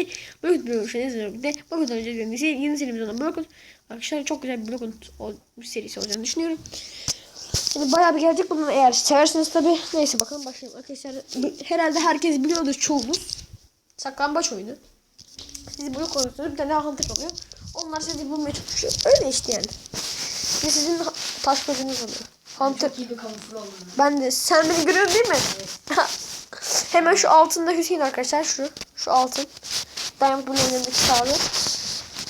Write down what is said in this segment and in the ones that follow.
Şimdi Blokut bölümüşseniz bir de Blokut önce yeni, yeni serimiz olan Blokut. Arkadaşlar çok güzel bir bir serisi olacağını düşünüyorum. Şimdi bayağı bir gelecek bunun eğer seversiniz tabi. Neyse bakalım başlayalım arkadaşlar. Herhalde herkes biliyordur çoğunuz. Saklambaç oyunu. Siz blok oynuyorsunuz bir tane hunter oluyor. Onlar sizi bulmaya çalışıyor. Öyle işte yani. Ve sizin taş gözünüz oluyor. Hunter. Ben de sen beni görüyorsun değil mi? Hemen şu altında Hüseyin arkadaşlar şu. Şu altın. Ben bunun yanındaki sağlı.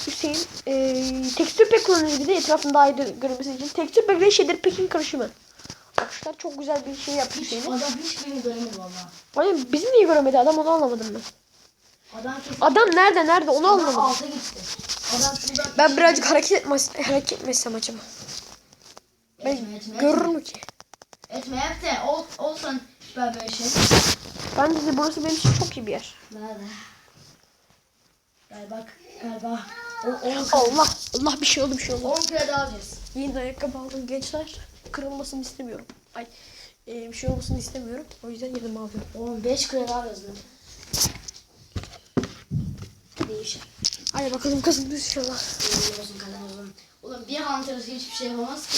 Hüseyin e, tekstür pek kullanıyor bir de etrafını daha iyi görünmesi için. Tekstür pek ve şeyler pekin karışımı. Arkadaşlar çok güzel bir şey yapmış Hiç, adam hiçbirini göremedi valla. Hani bizi niye göremedi adam onu anlamadım ben. Adam Adam nerede nerede onu anlamadım. alta gitti. Adam şuradan Ben birazcık hareket etmez, hareket etmesem acaba. Ben Etme, etme, görür mü ki? Etme hep de ol, olsan süper böyle şey. Ben de burası benim için çok iyi bir yer. Nerede? Gel bak galiba. O 10 Allah Allah bir şey oldu bir şey oldu. 10 kere daha alacağız. Yeni ayakkabı aldım gençler. Kırılmasını istemiyorum. Ay e, bir şey olmasını istemiyorum. O yüzden yerime alıyorum. 15 kere daha lan. Değişir. Hadi bakalım kazanırız inşallah. Olsun uzun. Oğlum bir hunter'ız hiçbir şey yapamaz ki.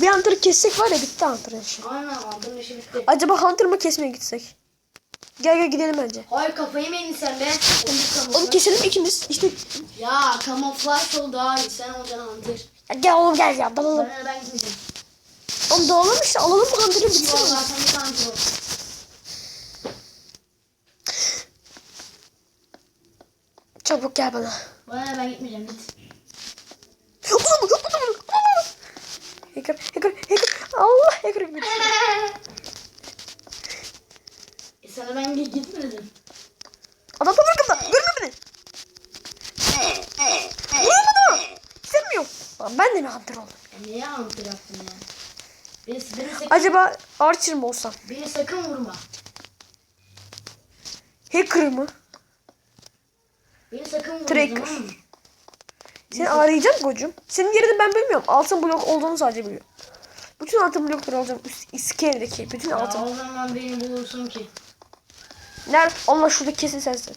Bir Hunter'ı kessek var ya bitti Hunter'ın işi. Aynen hunter'ın işi bitti. Acaba Hunter mı kesmeye gitsek? Gel gel gidelim bence. Hayır kafayı mı yedin sen be? Onu keselim ikimiz. İşte Ya kamuflaj oldu abi sen olacaksın hunter. gel oğlum gel ya dalalım. Ben ben gitmeyeceğim. Oğlum dalalım işte alalım bu Hunter'ı Yok bitsin. zaten bir tane yok. Çabuk gel bana. Bana ne, ben gitmeyeceğim git. Oğlum oğlum oğlum. Hacker hacker hacker. Allah hacker gibi. e sana ben git gitmedim. Adam tam arkamda. Görme beni. Vuramadı mı? Hissetmiyorum. Lan ben de mi Hunter oldum? E niye hunter yaptın ya? Beni, beni, sakın, Acaba Archer mı olsam? beni sakın vurma. Hacker mı? Beni sakın vurma Tracker. tamam? Seni arayacağım kocum. Senin yerini ben bilmiyorum. Altın blok olduğunu sadece biliyorum. Bütün altın blokları alacağım. Üst iskeledeki bütün Ya altın. o zaman beni bulursun ki. Nerede? Allah şurada kesin sensin.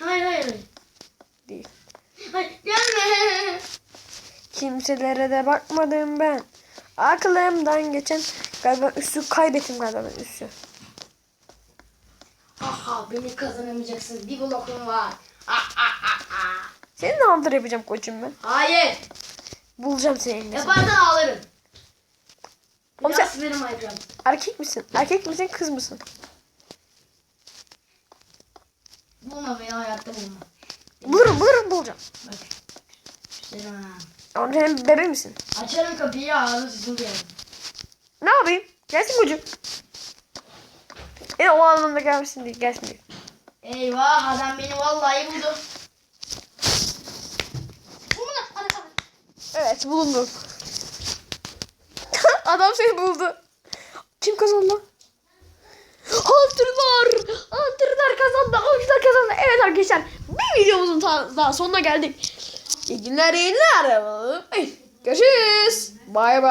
Hayır hayır. Değil. Hayır gelme. Kimselere de bakmadım ben. Aklımdan geçen galiba üstü kaybettim galiba ben üstü. Aha beni kazanamayacaksın. Bir blokum var. Seni ne hunter yapacağım koçum ben. Hayır. Bulacağım seni eline. Yaparsan ağlarım. Oğlum Biraz sen verim Minecraft. erkek misin? Erkek misin kız mısın? Bulma beni hayatta bulma. Bulurum bulurum bulacağım. Bak. Selam. Ama sen bebe misin? Açarım kapıyı ağzı sizin gelin. Ne yapayım? Gelsin koçum. Yine o anlamda gelmesin diye gelsin diye. Eyvah adam beni vallahi buldu. Bulma. Hadi hadi. Evet bulundum. Adam seni buldu. Kim kazandı? Hunter'lar! Hunter'lar kazandı. Hunter'lar kazandı. Evet arkadaşlar bir videomuzun daha sonuna geldik. İyi günler, iyi günler. Görüşürüz. Bay bay.